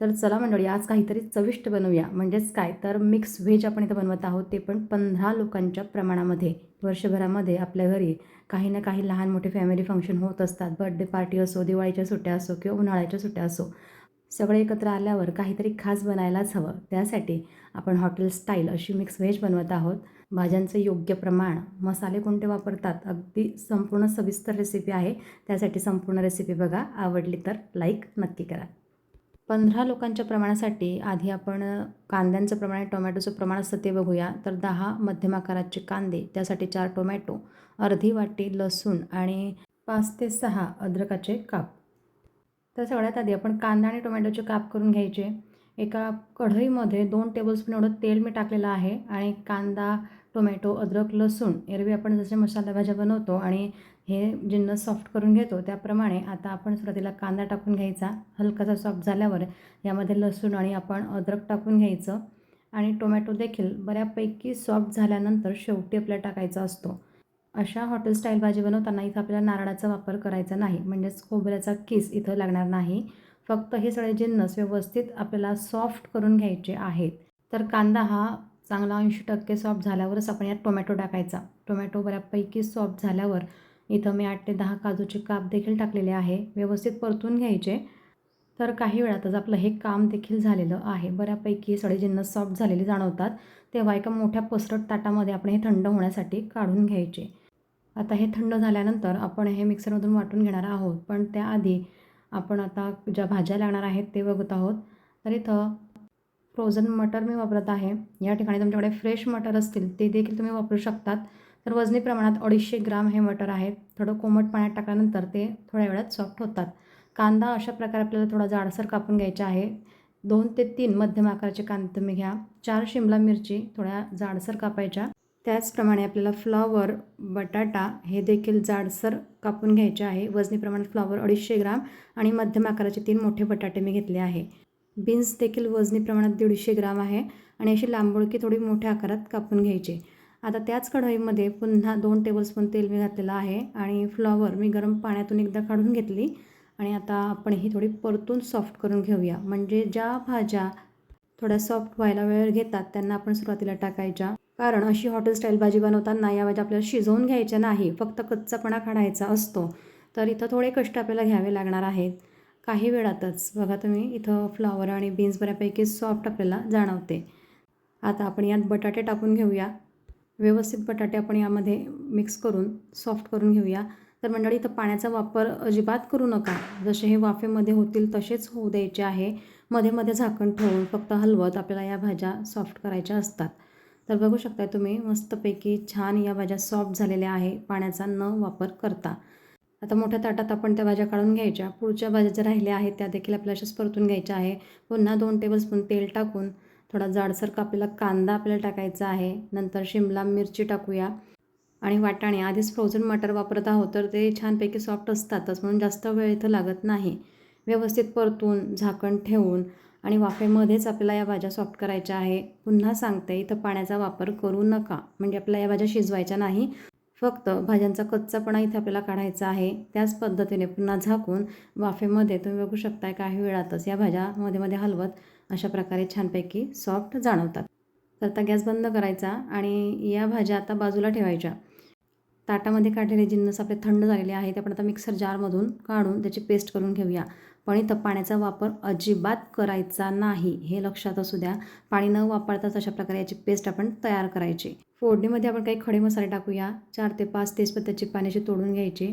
तर चला मंडळी आज काहीतरी चविष्ट बनवूया. म्हणजेच काय? तर मिक्स व्हेज आपण इथं बनवत आहोत ते पण पंधरा लोकांच्या प्रमाणामध्ये. वर्षभरामध्ये आपल्या घरी काही ना काही लहान मोठे फॅमिली फंक्शन होत असतात. बर्थडे पार्टी असो दिवाळीच्या सुट्ट्या असो किंवा उन्हाळ्याच्या सुट्ट्या असो. सगळे एकत्र आल्यावर काहीतरी खास बनायलाच हवं. त्यासाठी आपण हॉटेल स्टाईल अशी मिक्स व्हेज बनवत आहोत. भाज्यांचं योग्य प्रमाण मसाले कोणते वापरतात अगदी संपूर्ण सविस्तर रेसिपी आहे. त्यासाठी संपूर्ण रेसिपी बघा. आवडली तर लाईक नक्की करा. पंधरा लोकांच्या प्रमाणासाठी आधी आपण कांद्यांचं प्रमाण आणि टोमॅटोचं प्रमाण असतं ते बघूया. तर दहा मध्यम आकाराचे कांदे त्यासाठी चार टोमॅटो अर्धी वाटी लसूण आणि पाच ते सहा अद्रकाचे काप. तर सगळ्यात आधी आपण कांदा आणि टोमॅटोचे काप करून घ्यायचे. एका कढईमध्ये दोन टेबलस्पून एवढं तेल मी टाकलेलं आहे आणि कांदा टोमॅटो अद्रक लसूण एरवी आपण जसे मसाला भाज्या बनवतो आणि हे जिन्नस सॉफ्ट करून घेतो. त्याप्रमाणे आता आपण सुरुवातीला कांदा टाकून घ्यायचा. हलकासा सॉफ्ट झाल्यावर यामध्ये लसूण आणि आपण अद्रक टाकून घ्यायचं. आणि टोमॅटो देखील बऱ्यापैकी सॉफ्ट झाल्यानंतर शेवटी आपल्याला टाकायचा असतो. अशा हॉटेल स्टाईल भाजी बनवताना इथं आपल्याला नारळाचा वापर करायचा नाही. म्हणजेच खोबऱ्याचा किस इथं लागणार नाही. फक्त हे सगळे जिन्नस व्यवस्थित आपल्याला सॉफ्ट करून घ्यायचे आहेत. तर कांदा हा चांगला ऐंशी टक्के सॉफ्ट झाल्यावरच आपण यात टोमॅटो टाकायचा. टोमॅटो बऱ्यापैकी सॉफ्ट झाल्यावर इथं मी आठ ते दहा काजूचे काप देखील टाकलेले आहे व्यवस्थित परतून घ्यायचे. तर काही वेळातच आपलं हे काम देखील झालेलं आहे. बऱ्यापैकी सगळे जिन्नस सॉफ्ट झालेले जाणवतात तेव्हा एका मोठ्या पसरट ताटामध्ये आपण हे थंड होण्यासाठी काढून घ्यायचे. आता हे थंड झाल्यानंतर आपण हे मिक्सरमधून वाटून घेणार आहोत पण त्याआधी आपण आता ज्या भाज्या लागणार आहेत ते बघत आहोत. तर इथं फ्रोझन मटर मी वापरत आहे. या ठिकाणी तुमच्याकडे फ्रेश मटर असतील ते देखील तुम्ही वापरू शकतात. तर वजनी प्रमाणात अडीचशे ग्राम हे मटर आहे. थोडं कोमट पाण्यात टाकल्यानंतर ते थोड्या वेळात सॉफ्ट होतात. कांदा अशा प्रकारे आपल्याला थोडा जाडसर कापून घ्यायचा आहे. दोन ते तीन मध्यम आकाराचे कांदे तुम्ही घ्या. चार शिमला मिरची थोड्या जाडसर कापायच्या. त्याचप्रमाणे आपल्याला फ्लॉवर बटाटा हे देखील जाडसर कापून घ्यायचे आहे. वजनी प्रमाणात फ्लॉवर अडीचशे ग्राम आणि मध्यम आकाराचे तीन मोठे बटाटे मी घेतले आहे. बीन्स देखील वजनी प्रमाणात दीडशे ग्राम आहे आणि अशी लांबुळकी थोडी मोठ्या आकारात कापून घ्यायची. आता त्याच कढईमध्ये पुन्हा दोन टेबलस्पून तेल मी घातलेलं आहे आणि फ्लॉवर मी गरम पाण्यातून एकदा काढून घेतली. आणि आता आपण ही थोडी परतून सॉफ्ट करून घेऊया. म्हणजे ज्या भाज्या थोड्या सॉफ्ट व्हायला वेळ घेतात त्यांना आपण सुरुवातीला टाकायच्या. कारण अशी हॉटेल स्टाईल भाजी बनवताना या भाज्या आपल्याला शिजवून घ्यायच्या नाही फक्त कच्चापणा काढायचा असतो. तर इथं थोडे कष्ट आपल्याला घ्यावे लागणार आहेत. काही वेळातच. बघा तुम्ही इथं फ्लॉवर आणि बीन्स बऱ्यापैकी सॉफ्ट आपल्याला जाणवते. आता आपण यात बटाटे टाकून घेऊया. व्यवस्थित बटाटे आपण यामध्ये मिक्स करून सॉफ्ट करून घेऊया. तर मंडळी इथं पाण्याचा वापर अजिबात करू नका. जसे हे वाफेमध्ये होतील तसेच होऊ द्यायचे आहे. मध्ये मध्ये झाकण ठेवून फक्त हलवत आपल्याला या भाज्या सॉफ्ट करायच्या असतात. तर बघू शकता तुम्ही मस्तपैकी छान या भाज्या सॉफ्ट झालेल्या आहे. पाण्याचा न वापर करता. आता मोठ्या ताटात आपण त्या भाज्या काढून घ्यायच्या. पुढच्या भाज्या ज्या राहिल्या आहेत त्या देखील आपल्या अशाच परतून घ्यायच्या आहे. पुन्हा दोन टेबलस्पून तेल टाकून थोडा जाडसर कापलेला कांदा आपल्याला टाकायचा आहे. नंतर शिमला मिरची टाकूया. आणि वाटाणे आधीच फ्रोझन मटर वापरत आहोत तर ते छानपैकी सॉफ्ट असतातच म्हणून जास्त वेळ इथं लागत नाही. व्यवस्थित परतून झाकण ठेवून आणि वाफेमध्येच आपल्याला या भाज्या सॉफ्ट करायच्या आहे. पुन्हा सांगते इथं पाण्याचा वापर करू नका. म्हणजे आपल्याला या भाज्या शिजवायच्या नाही. फक्त भाज्यांचा कच्चापणा इथे आपल्याला काढायचा आहे. त्याच पद्धतीने पुन्हा झाकून वाफेमध्ये तुम्ही बघू शकताय काही वेळातच या भाज्या मध्ये मध्ये हलवत अशा प्रकारे छानपैकी सॉफ्ट जाणवतात. तर आता गॅस बंद करायचा आणि या भाज्या आता बाजूला ठेवायच्या. ताटामध्ये काढलेले जिन्नस आपले थंड झालेले आहे ते आपण आता मिक्सर जारमधून काढून त्याची पेस्ट करून घेऊया. पण इथं पाण्याचा वापर अजिबात करायचा नाही. हे लक्षात असू द्या. पाणी न वापरताच अशा प्रकारे याची पेस्ट आपण तयार करायची. फोडणीमध्ये आपण काही खडे मसाले टाकूया. चार ते पाच तेजपत्त्याची पाण्याची तोडून घ्यायची.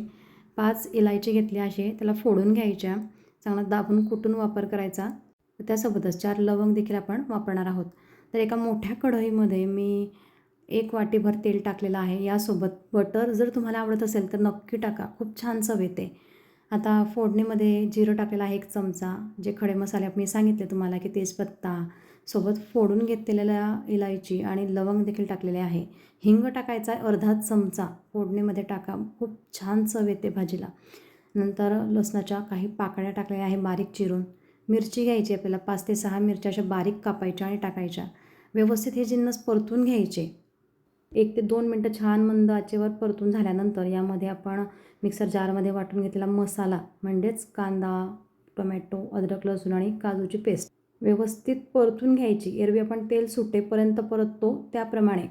पाच इलायची घेतली असे त्याला फोडून घ्यायच्या. चांगला दाबून कुटून वापर करायचा. त्यासोबतच चार लवंग देखील आपण वापरणार आहोत. तर एका मोठ्या कढईमध्ये मी एक वाटीभर तेल टाकलेलं आहे. यासोबत बटर जर तुम्हाला आवडत असेल तर नक्की टाका. खूप छान चव येते. आता फोडणीमध्ये जिरं टाकलेलं आहे एक चमचा. जे खडे मसाले मी सांगितले तुम्हाला की तेजपत्ता सोबत फोडून घेतलेल्या इलायची आणि लवंग देखील टाकलेले आहे. हिंग टाकायचा अर्धा चमचा. फोडणीमध्ये टाका. खूप छान चव येते भाजीला. नंतर लसणाच्या काही पाकळ्या टाकलेल्या आहे बारीक चिरून. मिरची घ्यायची आपल्याला पाच ते सहा मिरच्या अशा बारीक कापायच्या आणि टाकायच्या. व्यवस्थित हे जिन्नस परतून घ्यायचे एक ते दोन मिनटं छान मंद आचेवर परतून झाल्यानंतर यामध्ये आपण मिक्सर जारमध्ये वाटून घेतलेला मसाला म्हणजेच कांदा टोमॅटो अद्रक लसूण आणि काजूची पेस्ट व्यवस्थित परतून घ्यायची. एरवी आपण तेल सुटेपर्यंत परततो त्याप्रमाणे.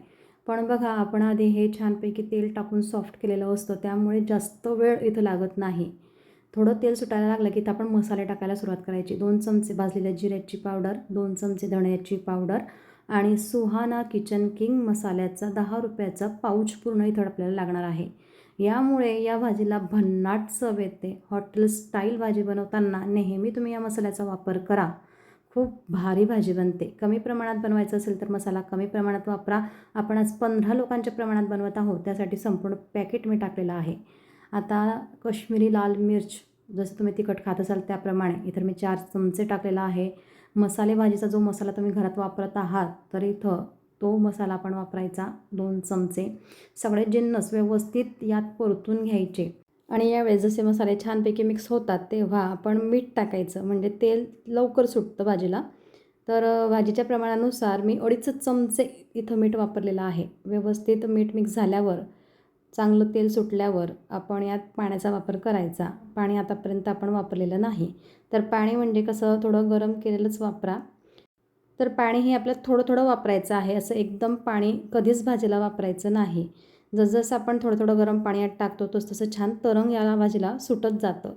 पण बघा आपण आधी हे छानपैकी तेल टाकून सॉफ्ट केलेलं असतं त्यामुळे जास्त वेळ इथं लागत नाही. थोडं तेल सुटायला लागलं की तर आपण मसाले टाकायला सुरुवात करायची. दोन चमचे भाजलेल्या जिऱ्याची पावडर दोन चमचे धण्याची पावडर आणि सुहाना किचन किंग मसाल्याचा दहा रुपयाचा पाऊच पूर्ण इथं आपल्याला लागणार आहे. यामुळे या भाजीला भन्नाट चव येते. हॉटेल स्टाईल भाजी बनवताना नेहमी तुम्ही या मसाल्याचा वापर करा. खूप भारी भाजी बनते. कमी प्रमाणात बनवायचं असेल तर मसाला कमी प्रमाणात वापरा. आपण आज पंधरा लोकांच्या प्रमाणात बनवत आहोत त्यासाठी संपूर्ण पॅकेट मी टाकलेलं आहे. आता कश्मीरी लाल मिर्च जसं तुम्ही तिखट खात असाल त्याप्रमाणे इथं मी चार चमचे टाकलेला आहे. मसाले भाजीचा जो मसाला तुम्ही घरात वापरत आहात तर इथं तो मसाला आपण वापरायचा दोन चमचे. सगळे जिन्नस व्यवस्थित यात परतून घ्यायचे. आणि यावेळेस जसे मसाले छानपैकी मिक्स होतात तेव्हा आपण मीठ टाकायचं. म्हणजे तेल लवकर सुटतं भाजीला. तर भाजीच्या प्रमाणानुसार मी अडीच चमचे इथं मीठ वापरलेलं आहे. व्यवस्थित मीठ मिक्स झाल्यावर चांगलं तेल सुटल्यावर आपण यात पाण्याचा वापर करायचा. पाणी आतापर्यंत आपण वापरलेलं नाही. तर पाणी म्हणजे कसं? थोडं गरम केलेलंच वापरा. तर पाणी हे आपल्याला थोडं थोडं वापरायचं आहे. असं एकदम पाणी कधीच भाजीला वापरायचं नाही. जसजसं आपण थोडं थोडं गरम पाणी यात टाकतो तसं तसं छान तरंग या भाजीला सुटत जातं.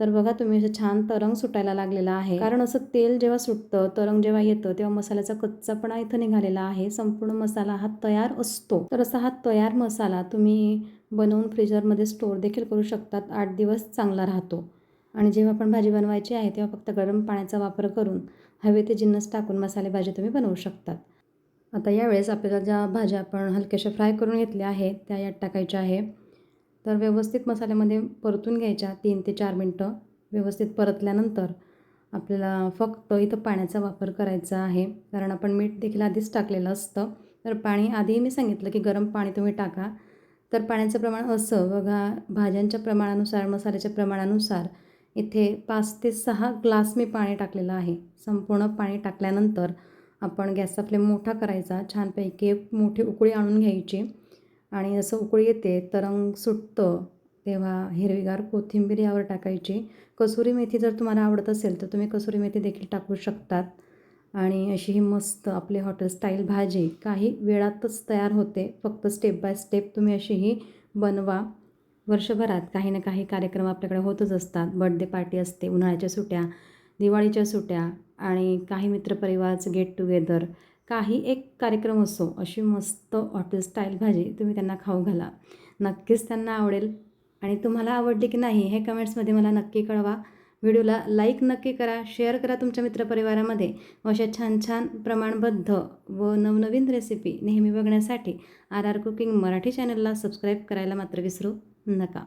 तर बघा तुम्ही असं छान तरंग सुटायला लागलेला आहे. कारण असं तेल जेव्हा सुटतं तरंग जेव्हा येतं तेव्हा मसाल्याचा कच्चापणा इथं निघालेला आहे. संपूर्ण मसाला हा तयार असतो. तर असा हा तयार मसाला तुम्ही बनवून फ्रीजरमध्ये स्टोअर देखील करू शकतात. आठ दिवस चांगला राहतो. आणि जेव्हा आपण भाजी बनवायची आहे तेव्हा फक्त गरम पाण्याचा वापर करून हवे ते जिन्नस टाकून मसाले भाजी तुम्ही बनवू शकतात. आता यावेळेस आपल्याला ज्या भाज्या आपण हलक्याशा फ्राय करून घेतल्या आहेत त्या यात टाकायच्या आहे. तर व्यवस्थित मसाल्यामध्ये परतून घ्यायच्या तीन ते चार मिनटं. व्यवस्थित परतल्यानंतर आपल्याला फक्त इथं पाण्याचा वापर करायचा आहे. कारण आपण मीठ देखील आधीच टाकलेलं असतं. तर पाणी आधीही मी सांगितलं की गरम पाणी तुम्ही टाका. तर पाण्याचं प्रमाण असं बघा भाज्यांच्या प्रमाणानुसार मसाल्याच्या प्रमाणानुसार इथे पाच ते सहा ग्लास मी पाणी टाकलेलं आहे. संपूर्ण पाणी टाकल्यानंतर आपण गॅसचा फ्लेम मोठा करायचा. छानपैकी एक मोठी उकळी आणून घ्यायची. आणि असं उकळी येते तरंग सुटतं तेव्हा हिरवीगार कोथिंबीर यावर टाकायची. कसुरी मेथी जर तुम्हाला आवडत असेल तर तुम्ही कसुरी मेथी देखील टाकू शकतात. आणि अशी ही मस्त आपली हॉटेल स्टाईल भाजी. काही वेळातच तयार होते फक्त स्टेप बाय स्टेप तुम्ही अशी ही बनवा. वर्षभरात काही ना काही कार्यक्रम आपल्याकडे होतच असतात. बड्डे पार्टी असते उन्हाळ्याच्या सुट्या दिवाळीच्या सुट्या आणि काही मित्रपरिवाराचं गेट टुगेदर काही एक कार्यक्रम असो अशी मस्त हॉटेल स्टाईल भाजी तुम्ही त्यांना खाऊ घाला. नक्कीच त्यांना आवडेल. आणि तुम्हाला आवडली की नाही हे कमेंट्समध्ये मला नक्की कळवा. व्हिडिओला लाईक नक्की करा शेअर करा तुमच्या मित्रपरिवारामध्ये. अशा छान छान प्रमाणबद्ध व नवनवीन रेसिपी नेहमी बघण्यासाठी आर आर कुकिंग मराठी चॅनलला सबस्क्राईब करायला मात्र विसरू नका.